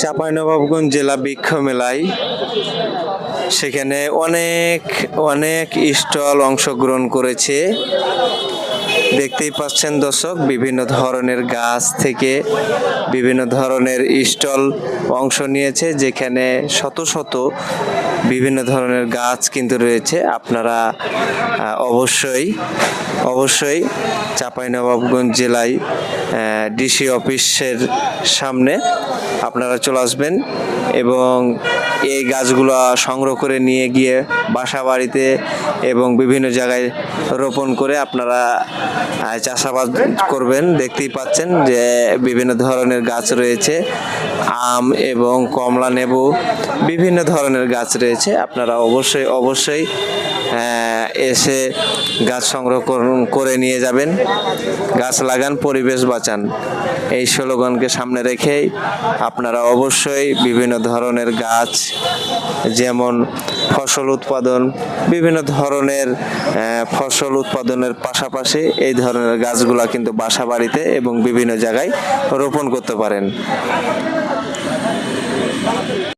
চাঁপাইনবাবগঞ্জ জেলা বৃক্ষ মেলায় সেখানে অনেক অনেক স্টল অংশগ্রহণ করেছে। দেখতেই পাচ্ছেন দর্শক, বিভিন্ন ধরনের গাছ থেকে বিভিন্ন ধরনের স্টল অংশ নিয়েছে, যেখানে শত শত বিভিন্ন ধরনের গাছ কিন্তু রয়েছে। আপনারা অবশ্যই অবশ্যই চাঁপাইনবাবগঞ্জ জেলায় ডিসি অফিসের সামনে আপনারা চলে আসবেন এবং এই গাছগুলো সংগ্রহ করে নিয়ে গিয়ে বাসা বাড়িতে এবং বিভিন্ন জায়গায় রোপণ করে আপনারা চাষাবাদ করবেন। দেখতেই পাচ্ছেন যে বিভিন্ন ধরনের গাছ রয়েছে, আম এবং কমলা লেবু বিভিন্ন ধরনের গাছ রয়েছে। আপনারা অবশ্যই অবশ্যই এসে গাছ সংগ্রহ করে নিয়ে যাবেন। গাছ লাগান, পরিবেশ বাঁচান। এই স্লোগানকে সামনে রেখেই আপনারা অবশ্যই বিভিন্ন ধরনের গাছ, যেমন ফসল উৎপাদন, বিভিন্ন ধরনের ফসল উৎপাদনের পাশাপাশি এই ধরনের গাছগুলা কিন্তু বাসা বাড়িতে এবং বিভিন্ন জায়গায় রোপণ করতে পারেন।